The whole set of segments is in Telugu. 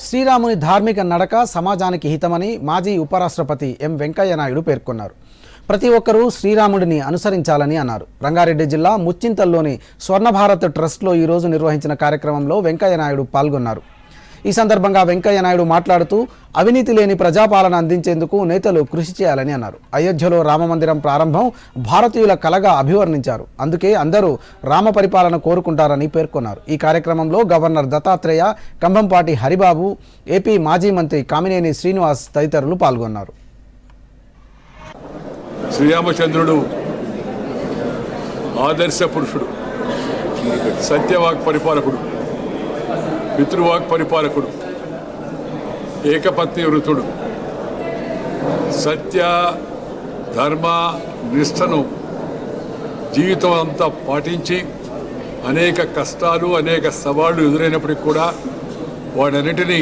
శ్రీరాముని ధార్మిక నడక సమాజానికి హితమని మాజీ ఉపరాష్ట్రపతి ఎం వెంకయ్య నాయుడు పేర్కొన్నారు. ప్రతి ఒక్కరూ శ్రీరాముడిని అనుసరించాలని అన్నారు. రంగారెడ్డి జిల్లా ముచ్చింతల్లోని స్వర్ణభారత్ ట్రస్ట్లో ఈరోజు నిర్వహించిన కార్యక్రమంలో వెంకయ్య నాయుడు పాల్గొన్నారు. ఈ సందర్భంగా వెంకయ్య నాయుడు మాట్లాడుతూ అవినీతి లేని ప్రజాపాలన అందించేందుకు నేతలు కృషి చేయాలని అన్నారు. అయోధ్యలో రామమందిరం ప్రారంభం భారతీయుల కలగా అభివర్ణించారు. అందుకే అందరూ రామ పరిపాలన కోరుకుంటారని పేర్కొన్నారు. ఈ కార్యక్రమంలో గవర్నర్ దత్తాత్రేయ కంభంపాటి హరిబాబు ఏపీ మాజీ మంత్రి కామినేని శ్రీనివాస్ తదితరులు పాల్గొన్నారు. శ్రీరామచంద్రుడు ఆదర్శ పురుషుడు సత్యవాక్ పరిపాలకుడు. పితృవాక్ పరిపాలకుడు ఏకపత్ని వృతుడు సత్య ధర్మ నిష్టను జీవితం అంతా పాటించి అనేక కష్టాలు అనేక సవాళ్ళు ఎదురైనప్పటికీ కూడా వాడన్నిటినీ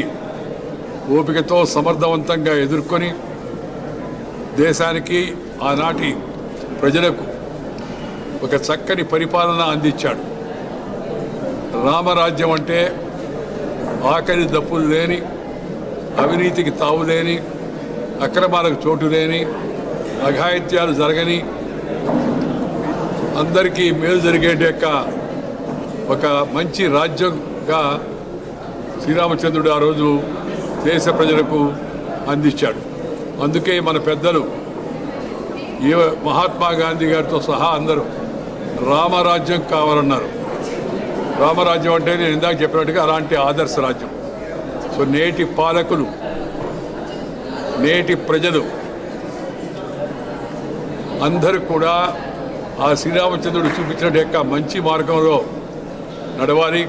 ఓపికతో సమర్థవంతంగా ఎదుర్కొని దేశానికి ఆనాటి ప్రజలకు ఒక చక్కని పరిపాలన అందించాడు. రామరాజ్యం అంటే ఆకలి దప్పులు లేని అవినీతికి తావు లేని అక్రమాలకు చోటు లేని అఘాయిత్యాలు జరగని అందరికీ మేలు జరిగేట యొక్క ఒక మంచి రాజ్యంగా శ్రీరామచంద్రుడు ఆ రోజు దేశ ప్రజలకు అందించాడు. అందుకే మన పెద్దలు ఏ మహాత్మా గాంధీ గారితో సహా అందరూ రామరాజ్యం కావాలన్నారు. రామరాజ్యం అంటే నేను ఇందాక చెప్పినట్టుగా అలాంటి ఆదర్శ రాజ్యం. సో నేటి పాలకులు నేటి ప్రజలు అందరూ కూడా ఆ శ్రీరామచంద్రుడు చూపించిన యొక్క మంచి మార్గంలో నడవాలి.